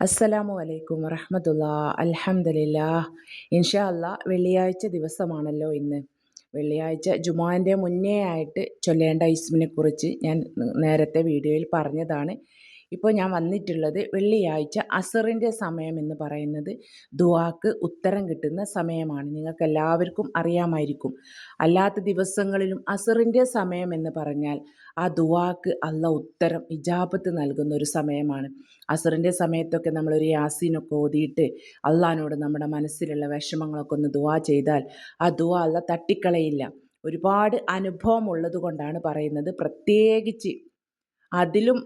അസ്സലാമു അലൈക്കും വറഹമത്തുള്ള. അൽഹംദുലില്ലാ ഇൻഷാ അല്ലാ വെള്ളിയാഴ്ച ദിവസമാണല്ലോ ഇന്ന്. വെള്ളിയാഴ്ച ജുമാന്റെ മുന്നേ ആയിട്ട് ചൊല്ലേണ്ട ഇസ്മിനെ കുറിച്ച് ഞാൻ നേരത്തെ വീഡിയോയിൽ പറഞ്ഞതാണ്. ഇപ്പോൾ ഞാൻ വന്നിട്ടുള്ളത് വെള്ളിയാഴ്ച അസറിന്റെ സമയം എന്ന് പറയുന്നത് ദുവാക്ക് ഉത്തരം കിട്ടുന്ന സമയമാണ്. നിങ്ങൾക്ക് എല്ലാവർക്കും അറിയാമായിരിക്കും. അല്ലാത്ത ദിവസങ്ങളിലും അസറിന്റെ സമയം എന്ന് പറഞ്ഞാൽ ആ ദുവാക്ക് അല്ല ഉത്തരം ഇജാബത്ത് നൽകുന്ന ഒരു സമയമാണ്. അസറിന്റെ സമയത്തൊക്കെ നമ്മളൊരു യാസീനൊക്കെ ഓതിയിട്ട് അള്ളഹാനോട് നമ്മുടെ മനസ്സിലുള്ള വിഷമങ്ങളൊക്കെ ഒന്ന് ദുവാ ചെയ്താൽ ആ ദുവാ അല്ല തട്ടിക്കളയില്ല. ഒരുപാട് അനുഭവം ഉള്ളത് കൊണ്ടാണ് പറയുന്നത്. പ്രത്യേകിച്ച് അതിലും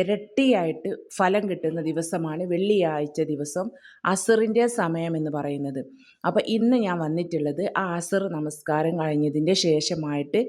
ഇരട്ടിയായിട്ട് ഫലം കിട്ടുന്ന ദിവസമാണ് വെള്ളിയാഴ്ച ദിവസം അസറിന്റെ സമയം എന്ന് പറയുന്നത്. അപ്പോൾ ഇന്ന് ഞാൻ വന്നിട്ടുള്ളത് ആ അസർ നമസ്കാരം കഴിഞ്ഞതിന്റെ ശേഷമായിട്ട്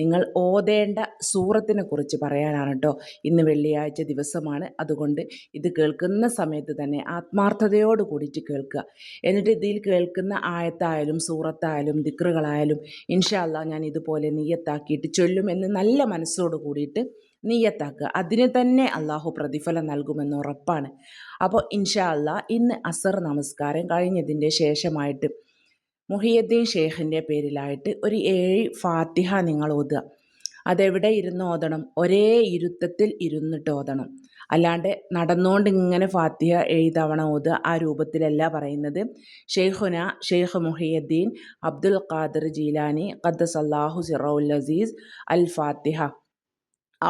നിങ്ങൾ ഓതേണ്ട സൂറത്തിനെ കുറിച്ച് പറയാനാണ് കേട്ടോ ഇന്ന് വെള്ളിയാഴ്ച ദിവസമാണ്. അതുകൊണ്ട് ഇത് കേൾക്കുന്ന സമയത്ത് തന്നെ ആത്മാർത്ഥതയോട് കൂടിയിട്ട് കേൾക്കുക. എന്നിട്ട് ഇതിൽ കേൾക്കുന്ന ആയത്തായാലും സൂറത്തായാലും ദിക്റുകളായാലും ഇൻഷാല്ല ഞാൻ ഇതുപോലെ നീയത്താക്കിയിട്ട് ചൊല്ലുമെന്ന് നല്ല മനസ്സോട് കൂടിയിട്ട് നീയത്താക്കുക. അതിന് തന്നെ അള്ളാഹു പ്രതിഫലം നൽകുമെന്ന് ഉറപ്പാണ്. അപ്പോൾ ഇൻഷാ അല്ലാ ഇന്ന് അസർ നമസ്കാരം കഴിഞ്ഞതിന്റെ ശേഷമായിട്ട് മുഹിയദ്ദീൻ ഷേഖിന്റെ പേരിലായിട്ട് ഒരു ഏഴ് ഫാത്തിഹ നിങ്ങൾ ഓതുക. അതെവിടെ ഇരുന്ന് ഓതണം? ഒരേ ഇരുത്തത്തിൽ ഇരുന്നിട്ട് ഓതണം. അല്ലാണ്ട് നടന്നുകൊണ്ട് ഇങ്ങനെ ഫാത്തിഹ എഴുതവണ ഓതുക ആ രൂപത്തിലല്ല പറയുന്നത്. ഷെയ്ഖുന ഷെയ്ഖ് മുഹിയദ്ദീൻ അബ്ദുൽ ഖാദർ ജീലാനി ഖദ്ദസ് അള്ളാഹു സിറൗൽ അസീസ് അൽ ഫാത്തിഹ.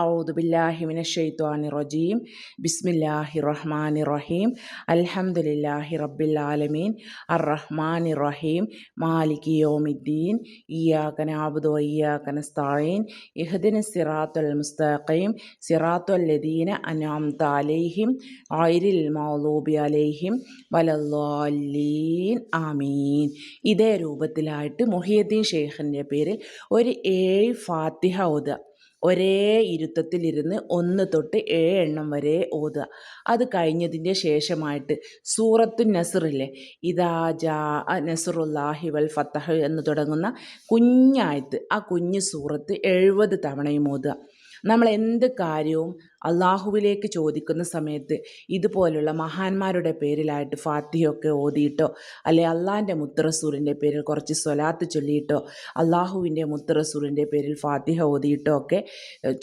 ഔദുബില്ലാഹിമിന ഷെയ്ത്വാനി റജീം ബിസ്മില്ലാഹി റഹ്മാനി റഹീം അൽഹംദുലില്ലാഹി റബ്ബിൽ ആലമീൻ അർ റഹ്മാനി റഹീം മാലിക് യോമിദ്ദീൻ ഇയാക്കൻ ആബുദോ ഇയാക്കൻ സ്ഥായീൻ ഇഹദിന് സിറാത്തുൽ മുസ്തഖീം സിറാത്തുൽ ലദീന അനാം താലേഹിം ആയിരിൽ മൗലൂബി അലേഹിം വലല്ലാലീൻ ആമീൻ ഇതേ രൂപത്തിലായിട്ട് മുഹിയദ്ദീൻ ഷെയ്ഖിന്റെ പേരിൽ ഒരു ഏഴ് ഫാത്തിഹ ഓതുക. ഒരേ ഇരുത്തത്തിലിരുന്ന് ഒന്ന് തൊട്ട് ഏഴ് എണ്ണം വരെ ഓതുക. അത് കഴിഞ്ഞതിന്റെ ശേഷമായിട്ട് സൂറത്തു നസറില്ലേ ഇതാ ജാ നസറുല്ലാഹി വൽ ഫത്തഹ് എന്ന് തുടങ്ങുന്ന കുഞ്ഞായത്ത് ആ കുഞ്ഞ് സൂറത്ത് എഴുപത് തവണയും ഓതുക. നമ്മൾ എന്ത് കാര്യവും അള്ളാഹുവിലേക്ക് ചോദിക്കുന്ന സമയത്ത് ഇതുപോലുള്ള മഹാന്മാരുടെ പേരിലായിട്ട് ഫാത്തിയൊക്കെ ഓതിയിട്ടോ അല്ലെ അള്ളാഹിന്റെ മുത്തറസൂറിന്റെ പേരിൽ കുറച്ച് സ്വലാത്ത് ചൊല്ലിയിട്ടോ അള്ളാഹുവിന്റെ മുത്തറസൂറിന്റെ പേരിൽ ഫാത്തിഹ ഓതിയിട്ടോ ഒക്കെ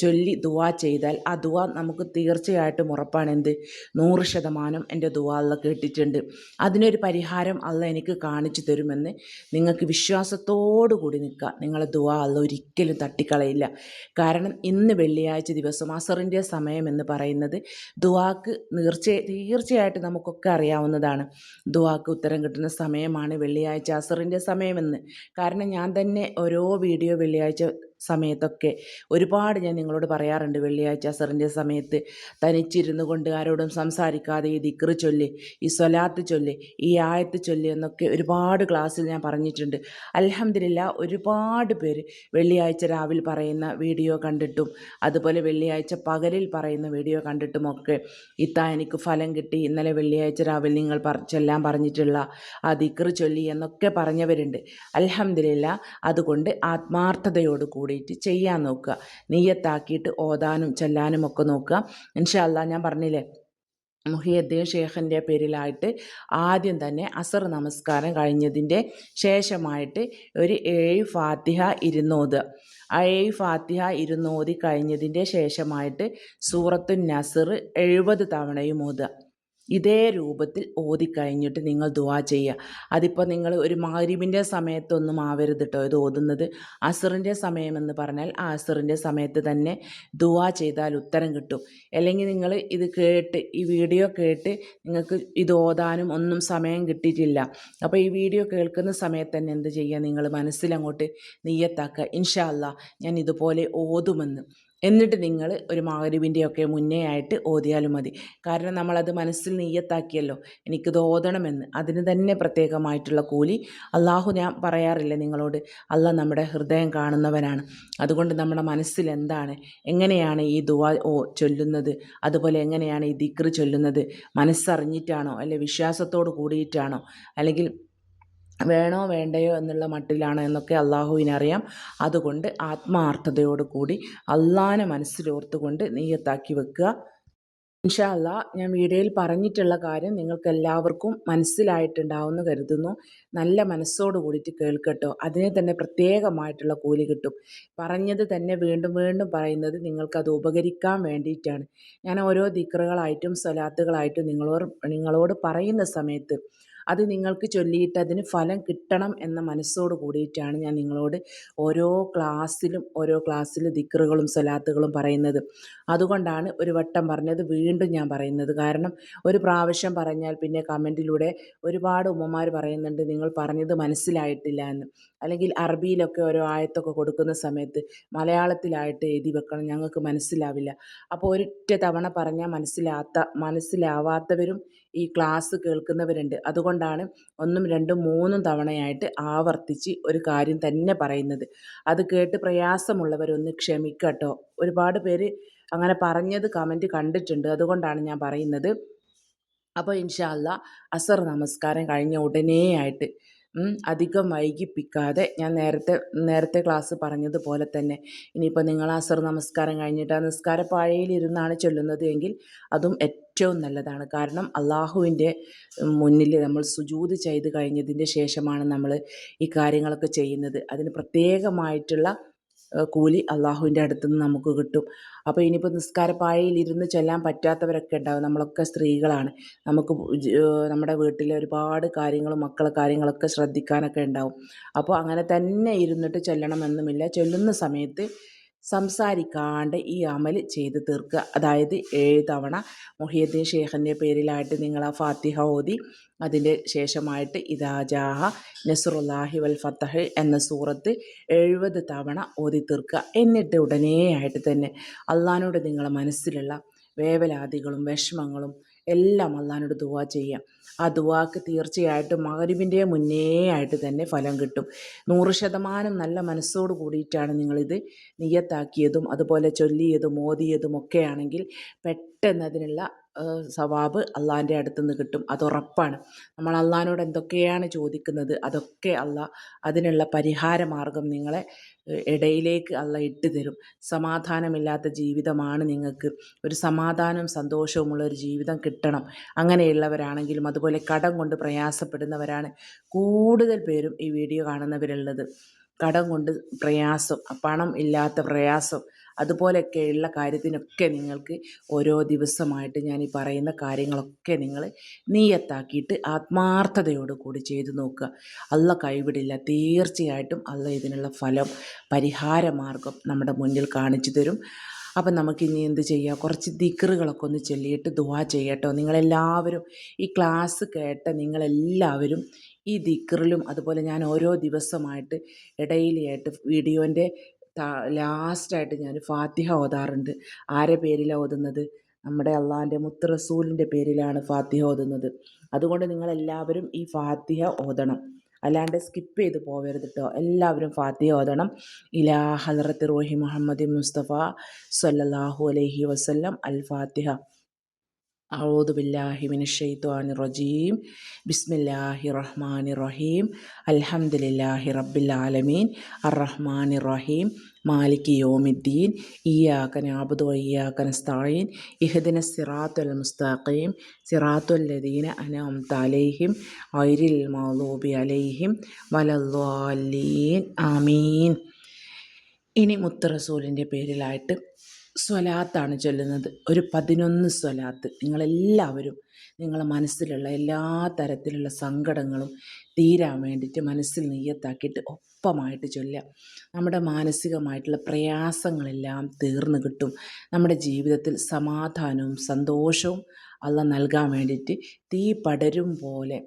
ചൊല്ലി ദുവാ ചെയ്താൽ ആ ദുവാ നമുക്ക് തീർച്ചയായിട്ടും ഉറപ്പാണ് എന്ത് നൂറ് ശതമാനം എന്റെ ദുവാ കേട്ടിട്ടുണ്ട്. അതിനൊരു പരിഹാരം അള്ള എനിക്ക് കാണിച്ചു തരുമെന്ന് നിങ്ങൾക്ക് വിശ്വാസത്തോടു കൂടി നിൽക്കുക നിങ്ങളെ ദുവാ അള്ള ഒരിക്കലും തട്ടിക്കളയില്ല. കാരണം ഇന്ന് വെള്ളിയാഴ്ച ദിവസം അസറിന്റെ സമയം എന്ന് പറയുന്നത് ദുവാക്ക് നീർച്ചേ തീർച്ചയായിട്ടും നമുക്കൊക്കെ അറിയാവുന്നതാണ്. ദുവാക്ക് ഉത്തരം കിട്ടുന്ന സമയമാണ് വെള്ളിയാഴ്ച അസറിന്റെ സമയമെന്ന്. കാരണം ഞാൻ തന്നെ ഓരോ വീഡിയോ വെള്ളിയാഴ്ച സമയത്തൊക്കെ. ഒരുപാട് ഞാൻ നിങ്ങളോട് പറയാറുണ്ട് വെള്ളിയാഴ്ച അസറിന്റെ സമയത്ത്. തനിച്ചിരുന്നു കൊണ്ട് ആരോടും സംസാരിക്കാതെ ഈ ദിക്റ് ചൊല്ലി ഈ സ്വലാത്ത് ചൊല്ലി ഈ ആയത്ത് ചൊല്ലി എന്നൊക്കെ ഒരുപാട് ക്ലാസ്സിൽ ഞാൻ പറഞ്ഞിട്ടുണ്ട്. അലഹമില്ല ഒരുപാട് പേര് വെള്ളിയാഴ്ച രാവിലെ പറയുന്ന വീഡിയോ കണ്ടിട്ടും അതുപോലെ വെള്ളിയാഴ്ച പകലിൽ പറയുന്ന വീഡിയോ കണ്ടിട്ടുമൊക്കെ ഇത്താ എനിക്ക് ഫലം കിട്ടി. ഇന്നലെ വെള്ളിയാഴ്ച രാവിലെ നിങ്ങൾ പറ ചൊല്ലാൻ പറഞ്ഞിട്ടുള്ള ആ ദിക്റ് ചൊല്ലി എന്നൊക്കെ പറഞ്ഞവരുണ്ട്. അലഹമില്ല അതുകൊണ്ട് ആത്മാർത്ഥതയോട് കൂടി കൂടിയിട്ട് ചെയ്യാൻ നോക്കുക. നെയ്യത്താക്കിയിട്ട് ഓതാനും ചെല്ലാനും ഒക്കെ നോക്കുക. ഇൻഷാല്ല ഞാൻ പറഞ്ഞില്ലേ മുഹിയദ്ദീൻ ഷേഖിന്റെ പേരിലായിട്ട് ആദ്യം തന്നെ അസർ നമസ്കാരം കഴിഞ്ഞതിന്റെ ശേഷമായിട്ട് ഒരു ഏഴ് ഫാത്തിഹ ഇരുന്നോത്. ആ ഏഴ് ഫാത്തിഹ ഇരുന്നോതി കഴിഞ്ഞതിന്റെ ശേഷമായിട്ട് സൂറത്തു നസർ എഴുപത് തവണയും ഓതുക. ഇതേ രൂപത്തിൽ ഓതിക്കഴിഞ്ഞിട്ട് നിങ്ങൾ ദുവാ ചെയ്യുക. അതിപ്പോൾ നിങ്ങൾ ഒരു മഹരീബിന്റെ സമയത്തൊന്നും ആവരുത് കേട്ടോ ഇത് ഓതുന്നത്? അസറിന്റെ സമയമെന്ന് പറഞ്ഞാൽ ആ അസറിന്റെ സമയത്ത് തന്നെ ദുവാ ചെയ്താൽ ഉത്തരം കിട്ടും. അല്ലെങ്കിൽ നിങ്ങൾ ഇത് കേട്ട് ഈ വീഡിയോ കേട്ട് നിങ്ങൾക്ക് ഇത് ഓതാനും ഒന്നും സമയം കിട്ടിയിട്ടില്ല. അപ്പോൾ ഈ വീഡിയോ കേൾക്കുന്ന സമയത്ത് തന്നെ എന്ത് ചെയ്യുക? നിങ്ങൾ മനസ്സിലങ്ങോട്ട് നെയ്യത്താക്കുക. ഇൻഷാല്ല ഞാൻ ഇതുപോലെ ഓതുമെന്ന്. എന്നിട്ട് നിങ്ങൾ ഒരു ഒക്കെ മുന്നേ ആയിട്ട് ഓതിയാലും മതി. കാരണം നമ്മളത് മനസ്സിൽ നെയ്യത്താക്കിയല്ലോ. എനിക്കിത് ഓതണമെന്ന്. അതിന് തന്നെ പ്രത്യേകമായിട്ടുള്ള കൂലി അള്ളാഹു ഞാൻ പറയാറില്ല നിങ്ങളോട്. അള്ളാഹ് നമ്മുടെ ഹൃദയം കാണുന്നവനാണ്. അതുകൊണ്ട് നമ്മുടെ മനസ്സിൽ എന്താണ്? എങ്ങനെയാണ് ഈ ദുവ ഓ ചൊല്ലുന്നത്? അതുപോലെ എങ്ങനെയാണ് ഈ ദിക്ർ ചൊല്ലുന്നത്? മനസ്സറിഞ്ഞിട്ടാണോ? അല്ലെ വിശ്വാസത്തോട് കൂടിയിട്ടാണോ? അല്ലെങ്കിൽ വേണോ വേണ്ടയോ എന്നുള്ള മട്ടിലാണ് എന്നൊക്കെ അള്ളാഹുവിനറിയാം അതുകൊണ്ട് ആത്മാർത്ഥതയോട് കൂടി അള്ളാഹിനെ മനസ്സിലോർത്തുകൊണ്ട് നെയ്യത്താക്കി വെക്കുക. ഇൻഷാ അല്ലാ ഞാൻ വീഡിയോയിൽ പറഞ്ഞിട്ടുള്ള കാര്യം നിങ്ങൾക്ക് എല്ലാവർക്കും മനസ്സിലായിട്ടുണ്ടാവുമെന്ന് കരുതുന്നു. നല്ല മനസ്സോട് കൂടിയിട്ട് കേൾക്കട്ടോ. അതിനെ തന്നെ പ്രത്യേകമായിട്ടുള്ള കൂലി കിട്ടും. പറഞ്ഞത് തന്നെ വീണ്ടും വീണ്ടും പറയുന്നത് നിങ്ങൾക്കത് ഉപകരിക്കാൻ വേണ്ടിയിട്ടാണ്. ഞാൻ ഓരോ ദിക്റുകളായിട്ടും സ്വലാത്തുകളായിട്ടും നിങ്ങളോട് നിങ്ങളോട് പറയുന്ന സമയത്ത് അത് നിങ്ങൾക്ക് ചൊല്ലിയിട്ട് അതിന് ഫലം കിട്ടണം എന്ന മനസ്സോട് കൂടിയിട്ടാണ് ഞാൻ നിങ്ങളോട് ഓരോ ക്ലാസ്സിലും ഓരോ ക്ലാസ്സിൽ ദിക്റുകളും സ്വലാത്തുകളും പറയുന്നത്. അതുകൊണ്ടാണ് ഒരു വട്ടം പറഞ്ഞത് വീണ്ടും ഞാൻ പറയുന്നത്. കാരണം ഒരു പ്രാവശ്യം പറഞ്ഞാൽ പിന്നെ കമന്റിലൂടെ ഒരുപാട് ഉമ്മമാർ പറയുന്നുണ്ട് നിങ്ങൾ പറഞ്ഞത് മനസ്സിലായിട്ടില്ല എന്ന്. അല്ലെങ്കിൽ അറബിയിലൊക്കെ ഓരോ ആയത്തൊക്കെ കൊടുക്കുന്ന സമയത്ത് മലയാളത്തിലായിട്ട് എഴുതി വെക്കണം ഞങ്ങൾക്ക് മനസ്സിലാവില്ല. അപ്പോൾ ഒരൊറ്റ തവണ പറഞ്ഞാൽ മനസ്സിലാത്ത മനസ്സിലാവാത്തവരും ഈ ക്ലാസ് കേൾക്കുന്നവരുണ്ട്. അതുകൊണ്ടാണ് ഒന്നും രണ്ടും മൂന്നും തവണയായിട്ട് ആവർത്തിച്ച് ഒരു കാര്യം തന്നെ പറയുന്നത്. അത് കേട്ട് പ്രയാസമുള്ളവരൊന്ന് ക്ഷമിക്കട്ടോ. ഒരുപാട് പേര് അങ്ങനെ പറഞ്ഞത് കമന്റ് കണ്ടിട്ടുണ്ട്. അതുകൊണ്ടാണ് ഞാൻ പറയുന്നത്. അപ്പോൾ ഇൻഷാല്ല അസർ നമസ്കാരം കഴിഞ്ഞ ഉടനെ ആയിട്ട് അധികം വൈകിപ്പിക്കാതെ ഞാൻ നേരത്തെ നേരത്തെ ക്ലാസ് പറഞ്ഞതുപോലെ തന്നെ. ഇനിയിപ്പോൾ നിങ്ങൾ അസർ നമസ്കാരം കഴിഞ്ഞിട്ട് ആ നിസ്കാരപ്പാഴയിലിരുന്നാണ് ചൊല്ലുന്നത് എങ്കിൽ അതും ഏറ്റവും നല്ലതാണ്. കാരണം അള്ളാഹുവിന്റെ മുന്നിൽ നമ്മൾ സുജൂത് ചെയ്ത് കഴിഞ്ഞതിന്റെ ശേഷമാണ് നമ്മൾ ഈ കാര്യങ്ങളൊക്കെ ചെയ്യുന്നത്. അതിന് പ്രത്യേകമായിട്ടുള്ള കൂലി അള്ളാഹുവിന്റെ അടുത്ത് നിന്ന് നമുക്ക് കിട്ടും. അപ്പോൾ ഇനിയിപ്പോൾ നിസ്കാരപ്പായയിൽ ഇരുന്ന് ചെല്ലാൻ പറ്റാത്തവരൊക്കെ ഉണ്ടാവും. നമ്മളൊക്കെ സ്ത്രീകളാണ്. നമുക്ക് നമ്മുടെ വീട്ടിലെ ഒരുപാട് കാര്യങ്ങളും മക്കളെ കാര്യങ്ങളൊക്കെ ശ്രദ്ധിക്കാനൊക്കെ ഉണ്ടാവും. അപ്പോൾ അങ്ങനെ തന്നെ ഇരുന്നിട്ട് ചെല്ലണമെന്നുമില്ല. ചെല്ലുന്ന സമയത്ത് സംസാരിക്കാണ്ട് ഈ അമൽ ചെയ്ത് തീർക്കുക. അതായത് ഏഴ് തവണ മുഹിയദ്ദീൻ ഷേഖിന്റെ പേരിലായിട്ട് നിങ്ങൾ ആ ഫാത്തിഹ ഓതി അതിന്റെ ശേഷമായിട്ട് ഇദാജാഹ നസുറുല്ലാഹി വൽ ഫത്തഹ് എന്ന സൂറത്ത് എഴുപത് തവണ ഓതി തീർക്കുക. എന്നിട്ട് ഉടനെയായിട്ട് തന്നെ അള്ളഹാനോട് നിങ്ങളെ മനസ്സിലുള്ള വേവലാതികളും വിഷമങ്ങളും എല്ലാം അള്ളഹാനോട് ദുവാ ചെയ്യാം. ആ ദുവാക്ക് തീർച്ചയായിട്ടും മകരുവിന്റെ മുന്നേ ആയിട്ട് തന്നെ ഫലം കിട്ടും. നൂറ് ശതമാനം നല്ല മനസ്സോട് കൂടിയിട്ടാണ് നിങ്ങളിത് നിയത്താക്കിയതും അതുപോലെ ചൊല്ലിയതും ഓതിയതും ഒക്കെ ആണെങ്കിൽ പെട്ടെന്ന് അതിനുള്ള സവാബ് അള്ളാഹിന്റെ അടുത്ത് നിന്ന് കിട്ടും. അത് ഉറപ്പാണ്. നമ്മൾ അള്ളഹാനോട് എന്തൊക്കെയാണ് ചോദിക്കുന്നത് അതൊക്കെ അള്ളാഹ് അതിനുള്ള പരിഹാര മാർഗം നിങ്ങളെ ഇടയിലേക്ക് അള്ള ഇട്ട് തരും. സമാധാനമില്ലാത്ത ജീവിതമാണ് നിങ്ങൾക്ക്. ഒരു സമാധാനവും സന്തോഷവുമുള്ള ഒരു ജീവിതം കിട്ടണം. അങ്ങനെയുള്ളവരാണെങ്കിലും അതുപോലെ കടം കൊണ്ട് പ്രയാസപ്പെടുന്നവരാണ് കൂടുതൽ പേരും ഈ വീഡിയോ കാണുന്നവരുള്ളത്. കടം കൊണ്ട് പ്രയാസം പണം ഇല്ലാത്ത പ്രയാസം അതുപോലെയൊക്കെയുള്ള കാര്യത്തിനൊക്കെ നിങ്ങൾക്ക് ഓരോ ദിവസമായിട്ട് ഞാൻ ഈ പറയുന്ന കാര്യങ്ങളൊക്കെ നിങ്ങൾ നീയത്താക്കിയിട്ട് ആത്മാർത്ഥതയോട് കൂടി ചെയ്തു നോക്കുക. അല്ല കൈവിടില്ല. തീർച്ചയായിട്ടും അല്ല ഇതിനുള്ള ഫലം പരിഹാര മാർഗം നമ്മുടെ മുന്നിൽ കാണിച്ചു തരും. അപ്പം നമുക്കിനി എന്ത് ചെയ്യാം? കുറച്ച് ദിക്കറുകളൊക്കെ ഒന്ന് ചൊല്ലിയിട്ട് ദുവാ ചെയ്യട്ടോ. നിങ്ങളെല്ലാവരും ഈ ക്ലാസ് കേട്ട നിങ്ങളെല്ലാവരും ഈ ദിക്കറിലും അതുപോലെ ഞാൻ ഓരോ ദിവസമായിട്ട് ഇടയിലായിട്ട് വീഡിയോന്റെ ലാസ്റ്റായിട്ട് ഞാൻ ഫാത്തിഹ ഓതാറുണ്ട്. ആരെ പേരിലാണ് ഓതുന്നത്? നമ്മുടെ അള്ളാഹിന്റെ മുത്ത് റസൂലിന്റെ പേരിലാണ് ഫാത്തിഹ ഓതുന്നത്. അതുകൊണ്ട് നിങ്ങളെല്ലാവരും ഈ ഫാത്തിഹ ഓതണം. അല്ലാണ്ട് സ്കിപ്പ് ചെയ്ത് പോകരുത് കേട്ടോ എല്ലാവരും ഫാത്തിഹ ഓതണം. ഇലാ ഹലറത്ത് റോഹി മുഹമ്മദ് മുസ്തഫ സല്ലാഹു അലൈഹി വസല്ലം അൽ ഫാത്തിഹ. അഊദ് ബില്ലാഹി മിനുഷെയ്ത്വാനി റജീം ബിസ്മില്ലാഹി റഹ്മാനി റഹീം അൽഹംദുലില്ലാഹി റബ്ബിൽ ആലമീൻ അർ അറഹ്മാനി റഹീം മാലിക് യോമിദ്ദീൻ. ഇയാക്കൻ ആബുദ് വയ്യാക്കൻ സ്ഥായിൻ ഇഹദിന സിറാത്തുൽ മുസ്താഖീം. സിറാത്തുൽ ലദീന അനാം അലൈഹിം. ഐരിൽ മൗലൂബി അലൈഹിം. വലല്ലാലീൻ ആമീൻ. ഇനി മുത്തറസൂലിന്റെ പേരിലായിട്ട് സ്വലാത്താണ് ചൊല്ലുന്നത്. ഒരു പതിനൊന്ന് സ്വലാത്ത്. നിങ്ങളെല്ലാവരും നിങ്ങളെ മനസ്സിലുള്ള എല്ലാ തരത്തിലുള്ള സങ്കടങ്ങളും തീരാൻ വേണ്ടിയിട്ട് മനസ്സിൽ നെയ്യത്താക്കിയിട്ട് ഒപ്പമായിട്ട് ചൊല്ലുക. നമ്മുടെ മാനസികമായിട്ടുള്ള പ്രയാസങ്ങളെല്ലാം തീർന്നു കിട്ടും. നമ്മുടെ ജീവിതത്തിൽ സമാധാനവും സന്തോഷവും അല്ല നൽകാൻ വേണ്ടിയിട്ട് തീ പടരും പോലെ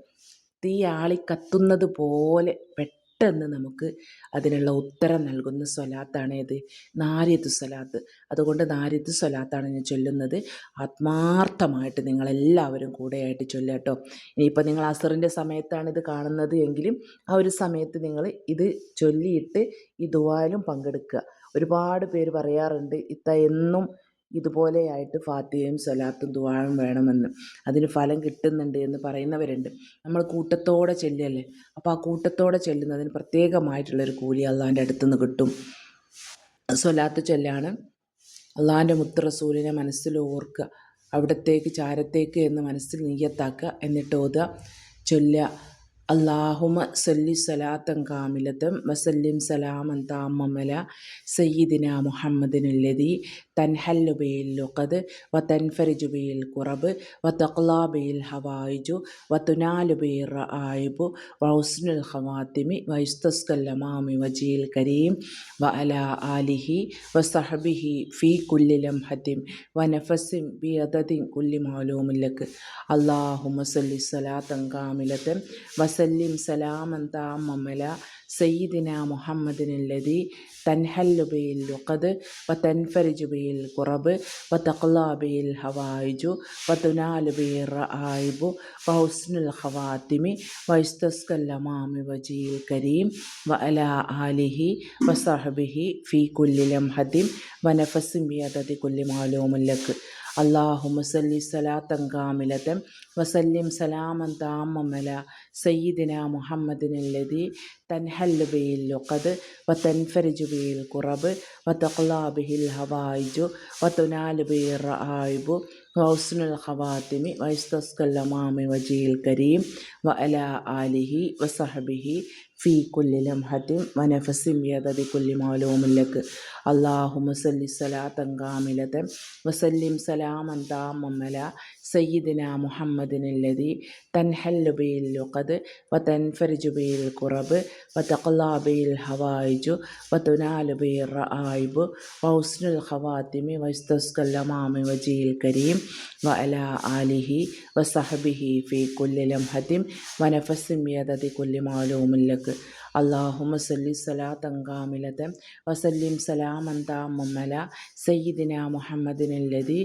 തീ ആളിക്കത്തുന്നത് പോലെ പെട്ടെന്ന് പെട്ടെന്ന് നമുക്ക് അതിനുള്ള ഉത്തരം നൽകുന്ന സ്വലാത്താണ് ഏത്? നാരിയത്ത് സ്വലാത്ത്. അതുകൊണ്ട് നാരിയത്ത് സ്വലാത്താണ് ഞാൻ ചൊല്ലുന്നത്. ആത്മാർത്ഥമായിട്ട് നിങ്ങളെല്ലാവരും കൂടെയായിട്ട് ചൊല്ലട്ടോ ഇനിയിപ്പോൾ നിങ്ങൾ അസറിന്റെ സമയത്താണ് ഇത് കാണുന്നത് എങ്കിലും ആ ഒരു സമയത്ത് നിങ്ങൾ ഇത് ചൊല്ലിയിട്ട് ഈ ദുവാലും പങ്കെടുക്കുക. ഒരുപാട് പേര് പറയാറുണ്ട് ഇത്ത എന്നും ഇതുപോലെയായിട്ട് ഫാത്തിയയും സ്വലാത്തും ദുആയും വേണമെന്ന്. അതിന് ഫലം കിട്ടുന്നുണ്ട് എന്ന് പറയുന്നവരുണ്ട്. നമ്മൾ കൂട്ടത്തോടെ ചെല്ലല്ലേ അപ്പോൾ ആ കൂട്ടത്തോടെ ചെല്ലുന്നതിന് പ്രത്യേകമായിട്ടുള്ളൊരു കൂലി അള്ളാന്റെ അടുത്ത് നിന്ന് കിട്ടും. സ്വലാത്ത് ചൊല്ലാണ്. അള്ളാന്റെ മുത്ത് റസൂലിനെ മനസ്സിൽ ഓർക്കുക. അവിടത്തേക്ക് ചാരത്തേക്ക് എന്ന് മനസ്സിൽ നീയത്താക്കുക. എന്നിട്ട് ഓതുക. ചൊല്ല അള്ളാഹുമ സല്ലി സലാത്തം കാമിലത്തം വസല്ലിം സലാമൻ താമല സയ്യിദിന മുഹമ്മദിനുല്ലതി തൻഹല്ലു ബിയിൽ ലുഖദ് വ തൻഫരിജു ബിയിൽ കുറബ് വ തഖ്ലാ ബിയിൽ ഹവായിജു വ തുനാലു ബിയിൽ റആയിബു വൗസ്നുൽ ഖവാത്തിമി വ യുസ്തസ്കല്ലമാമി വജീൽ കരീം വ അല ആലിഹി വ സഹബിഹി ഫീ കുല്ലി ലംഹത്തിം വ നഫസിം ബി അദദിൻ കുല്ലി മാലൂമില്ലക്ക് അള്ളാഹു സല്ലി സലാത്തൻ കാമിലത്തൻ വസല്ലിം സലാമൻ സയ്യിദിന മുഹമ്മദിനുല്ലതി തൻഹല്ലു ബിയിൽ ലുഖദ് വ തൻഫരിജു ബിയിൽ കുറബ് വ തഖ്ലാ ബിയിൽ ഹവായിജു വ തുനാലു ബിയിൽ റആയിബു വ ഹുസ്നുൽ ഖവാത്തിമി വ ഇസ്തസ്കല്ലമാമി വജീൽ കരീം വ അല ആലിഹി വ സഹബിഹി ഫി കുല്ലിലം ഹദിം വ നഫസിൻ ബിയദതി കുല്ലി മാലൂമുല്ലക്ക് അള്ളാഹു മുസല്ലി സലാത്തൻ കാമിലതൻ വസല്ലിം സലാമൻ താമമല സയ്യിദിന മുഹമ്മദിനല്ലതി തൻഹല്ല് ബിയിൽ ലുഖദ് വത്തൻഫരിജു ബിയിൽ കുറബ് വത്തഖ്ലാ ബിഹിൽ ഹവായിജു വത്തുനാല് ബിയിൽ റഹായിബു വൗസ്നുൽ ഖവാത്തിമി വൈസ്തസ്കല്ലമാമി വജീൽ കരീം വ അല ആലിഹി വസഹബിഹി ഫീ കുല്ലി ലംഹത്തിൻ വനഫസിം യദബി കുല്ലി മാലൂമില്ലക്ക്. അള്ളാഹു മുസല്ലി സലാത്തൻ കാമിലതൻ വസല്ലിം സലാമൻ താമല സയ്യിദിന മുഹമ്മദിനല്ലതി തൻഹല്ലുബിയിൽ ലുഖദ് വതൻഫരിജുബിയിൽ കുറബ് വതഖലാബിയിൽ ഹവായിജു വതുനാലുബിയിൽ റആയിബു വൗസ്നുൽ ഖവാത്തിമി വസ്തസ്കല്ലമാമി വജിയിൽ കരീം വഅല ആലിഹി വസഹബിഹി ഫീ കുല്ലി ലംഹത്തിൻ വനഫസിം യദതി കുല്ലി മാലൂമില്ലക്ക്. അള്ളാഹുമ സല്ലി സലാ തങ്കാമിലത വസല്ലിം സലാമന്ത താമല സയ്യിദിന മുഹമ്മദിനല്ലതി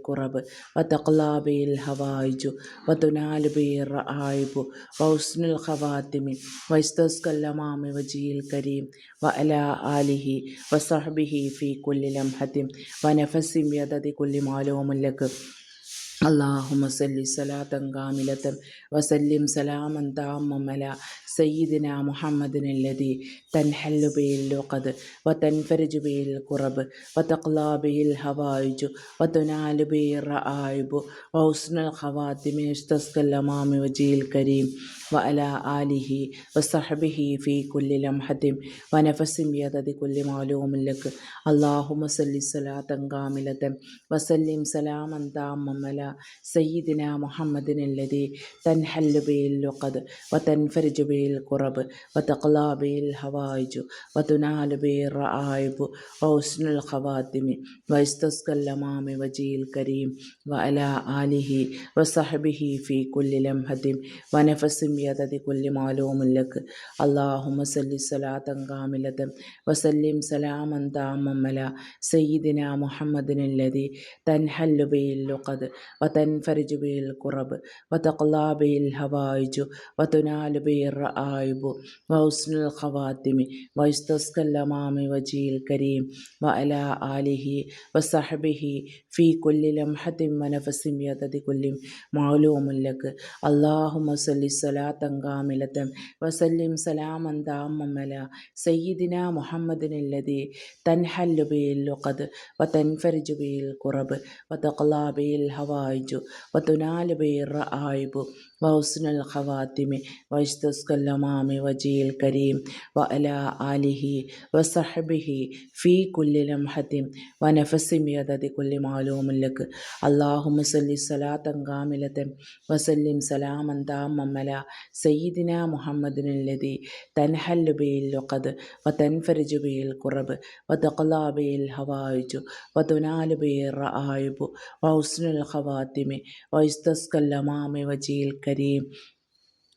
وتقلى به الهوائج وتنال به الرائب وحسن الخواتم واستسقى الأمام وجه الكريم وعلى آله وصحبه في كل لمحة ونفس بعدد كل معلوم لك اللهم صل صلاة كاملة وسلم سلاما تاما സയ്യിദിന മുഹമ്മദിന് ലതി തൻഹല്ലു ബിയിൽ ലുഖദ് വതൻഫരജു ബിയിൽ കുറബ് വതഖ്ലാ ബിയിൽ ഹവായിജു വതുനാലു ബിയിൽ റആയിബു വഹുസ്നുൽ ഖവാത്തിമി ഇസ്തസ്കൽ അമാമി വജീൽ കരീം വഅല ആലിഹി വസഹബിഹി ഫി കുല്ലി ലംഹത്തിം വനഫസിം ബിയദതി കുല്ലി മാലൂമിൻ ലക്ക് അല്ലാഹുമ്മ സല്ലി സലാതൻ കാമിലതൻ വസല്ലിം സലാമൻ താമ്മൻ അല സയ്യിദിന മുഹമ്മദിന് ലതി തൻഹല്ലു ബിയിൽ ലുഖദ് വതൻഫരജു به الكرب وتقلى به الهوائج وتنال به الرائب وحسن الخواتم ويستسقى الأمام وجه الكريم وعلى آله وصحبه في كل لمحة ونفس بيدد كل معلوم لك اللهم صل صلاة كاملة وسلم سلاما تاما على سيدنا محمد الذي تنحل به اللقد وتنفرج به الكرب وتقلى به الهوائج وتنال به الرائب وحسن الخواتم ويستسقى الأمام وجه الكريم وعلى آله وصحبه في كل لمحة ونفس بيدد كل معلوم لك اللهم صل صلاة كاملة وسلم سلاما تاما على سيدنا محمد الذي تنحل به اللقد وتنفرج به الكرب وتقلى به الهوائج وتنال به الرائب وحسن الخواتم ويستسقى الأمام وجه الكريم وعلى آله وصحبه في كل لمحة ونفس بيدد كل معلوم لك اللهم صل صلاة كاملة وسلم سلاما تاما على سيدنا محمد الذي تنحل به اللقد وتنفرج به الكرب وتقلى به الهوائج وتنال به الرائب وحسن الخواتم ويستسقى الأمام وجه الكريم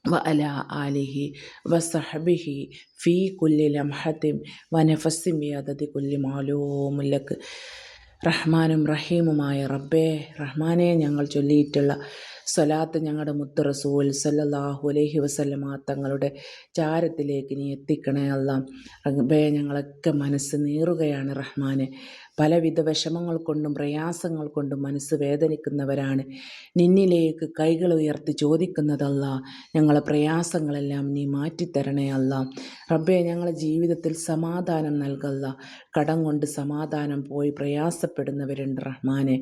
വഅല ആലിഹി വസഹബിഹി ഫീ കുല്ലി ലംഹത്തിം വനഫസിം കുല്ലി മാലൂമുല്ലക്ക് റഹ്മാനും റഹീമുമായ റബ്ബേ റഹ്മാനെ ഞങ്ങൾ ചൊല്ലിയിട്ടുള്ള സ്വലാത്ത് ഞങ്ങളുടെ മുത്ത് റസൂൽ സല്ലാഹു അലഹി വസല്ലമ തങ്ങളുടെ ചാരത്തിലേക്ക് നീ എത്തിക്കണേ അല്ല റബ്ബേ ഞങ്ങളൊക്കെ മനസ്സ് നീറുകയാണ് റഹ്മാനെ. പലവിധ വിഷമങ്ങൾ കൊണ്ടും പ്രയാസങ്ങൾ കൊണ്ടും മനസ്സ് വേദനിക്കുന്നവരാണ്. നിന്നിലേക്ക് കൈകൾ ഉയർത്തി ചോദിക്കുന്നതല്ല ഞങ്ങളെ പ്രയാസങ്ങളെല്ലാം നീ മാറ്റിത്തരണേ അല്ല. റബ്ബെ ഞങ്ങളെ ജീവിതത്തിൽ സമാധാനം നൽകല്ല. കടം കൊണ്ട് സമാധാനം പോയി പ്രയാസപ്പെടുന്നവരുണ്ട് റഹ്മാനെ.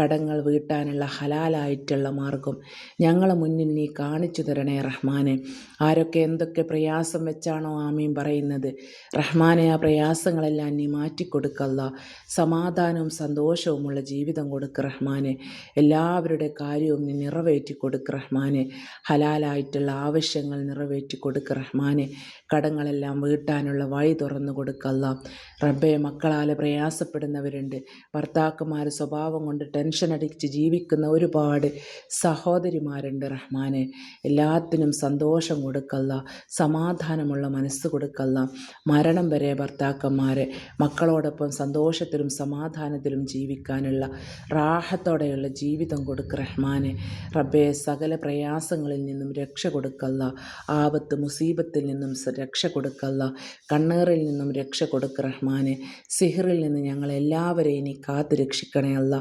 കടങ്ങൾ വീട്ടാനുള്ള ഹലാലായിട്ടുള്ള മാർഗം ഞങ്ങളെ മുന്നിൽ നീ കാണിച്ചു തരണേ റഹ്മാനെ. ആരൊക്കെ എന്തൊക്കെ പ്രയാസം വെച്ചാണോ ആമീൻ പറയുന്നത് റഹ്മാനെ ആ പ്രയാസങ്ങളെല്ലാം നീ മാറ്റിക്കൊടുക്കല്ല. സമാധാനവും സന്തോഷവുമുള്ള ജീവിതം കൊടുക്ക് റഹ്മാനെ. എല്ലാവരുടെ കാര്യവും നീ നിറവേറ്റി കൊടുക്ക് റഹ്മാനെ. ഹലാലായിട്ടുള്ള ആവശ്യങ്ങൾ നിറവേറ്റി കൊടുക്ക് റഹ്മാനെ. കടങ്ങളെല്ലാം വീട്ടാനുള്ള വഴി തുറന്നു കൊടുക്കല്ല റബ്ബെ മക്കളാൽ പ്രയാസപ്പെടുന്നവരുണ്ട്. ഭർത്താക്കന്മാർ സ്വഭാവം കൊണ്ട് ടെൻഷൻ അടിച്ച് ജീവിക്കുന്ന ഒരുപാട് സഹോദരിമാരുണ്ട് റഹ്മാനെ. എല്ലാത്തിനും സന്തോഷം കൊടുക്കല്ല സമാധാനമുള്ള മനസ്സ് കൊടുക്കല്ല മരണം വരെ ഭർത്താക്കന്മാരെ. മക്കളോടൊപ്പം സന്തോഷത്തിലും സമാധാനത്തിലും ജീവിക്കാനുള്ള റാഹത്തോടെയുള്ള ജീവിതം കൊടുക്ക് റഹ്മാനെ. റബ്ബെ സകല പ്രയാസങ്ങളിൽ നിന്നും രക്ഷ കൊടുക്കല്ല. ആപത്ത് മുസീബത്തിൽ നിന്നും രക്ഷ കൊടുക്കല്ല. കണ്ണേറിൽ നിന്നും രക്ഷ കൊടുക്ക് റഹ്മാനെ. സിഹറിൽ നിന്ന് ഞങ്ങളെല്ലാവരെയും ഇനി കാത്തു രക്ഷിക്കണേ അല്ല.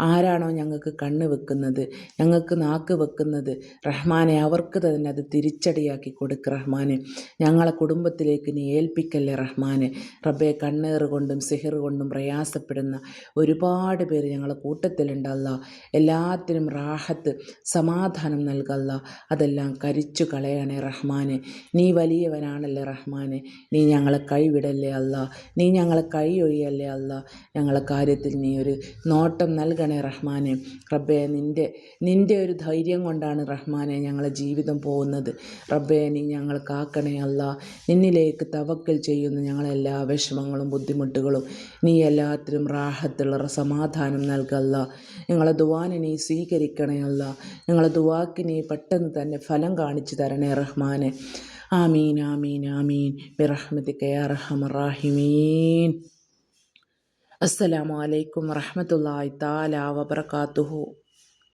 ആരാണോ ഞങ്ങൾക്ക് കണ്ണ് വെക്കുന്നത് ഞങ്ങൾക്ക് നാക്ക് വെക്കുന്നത്? റഹ്മാനെ അവർക്ക് തന്നെ അത് തിരിച്ചടിയാക്കി കൊടുക്ക് റഹ്മാനെ. ഞങ്ങളെ കുടുംബത്തിലേക്ക് നീ ഏൽപ്പിക്കല്ലേ റഹ്മാനെ? റബ്ബെ കണ്ണേറ് കൊണ്ടും സിഹർ കൊണ്ടും പ്രയാസപ്പെടുന്ന ഒരുപാട് പേര് ഞങ്ങളുടെ കൂട്ടത്തിലുണ്ടല്ല. എല്ലാത്തിനും റാഹത്ത് സമാധാനം നൽകല്ല. അതെല്ലാം കരിച്ചു കളയണേ റഹ്മാനെ. നീ വലിയവനാണല്ലേ റഹ്മാനെ. നീ ഞങ്ങളെ കൈവിടല്ലേ അല്ല. നീ ഞങ്ങളെ കൈ ഒഴിയല്ലേ അല്ല. ഞങ്ങളെ കാര്യത്തിൽ നീ ഒരു നോട്ടം നൽകണേ റഹ്മാനെ. റബ്ബെ നിന്റെ നിന്റെ ഒരു ധൈര്യം കൊണ്ടാണ് റഹ്മാനെ ഞങ്ങളെ ജീവിതം പോകുന്നത്. റബ്ബെ നീ ഞങ്ങൾ കാക്കണേ അല്ല. നിന്നിലേക്ക് തവക്കൽ ചെയ്യുന്ന ഞങ്ങളെല്ലാ വിഷമങ്ങളും ബുദ്ധിമുട്ടുകളും നീ എല്ലാത്തിലും റാഹത്തുള്ള സമാധാനം നൽകല്ല. ഞങ്ങളെ ദുവാനെ നീ സ്വീകരിക്കണേ അല്ല. ഞങ്ങളെ ദുവാക്ക് നീ പെട്ടെന്ന് തന്നെ ഫലം കാണിച്ചു തരണേ റഹ്മാനെ. ആമീൻ ആമീൻ ആമീൻ. ബിറഹ്മതിക യാ അർഹമർ റാഹിമീൻ. അസ്സലാമു അലൈക്കും വറഹ്മത്തുള്ളാഹി തആല വബറകാതുഹു.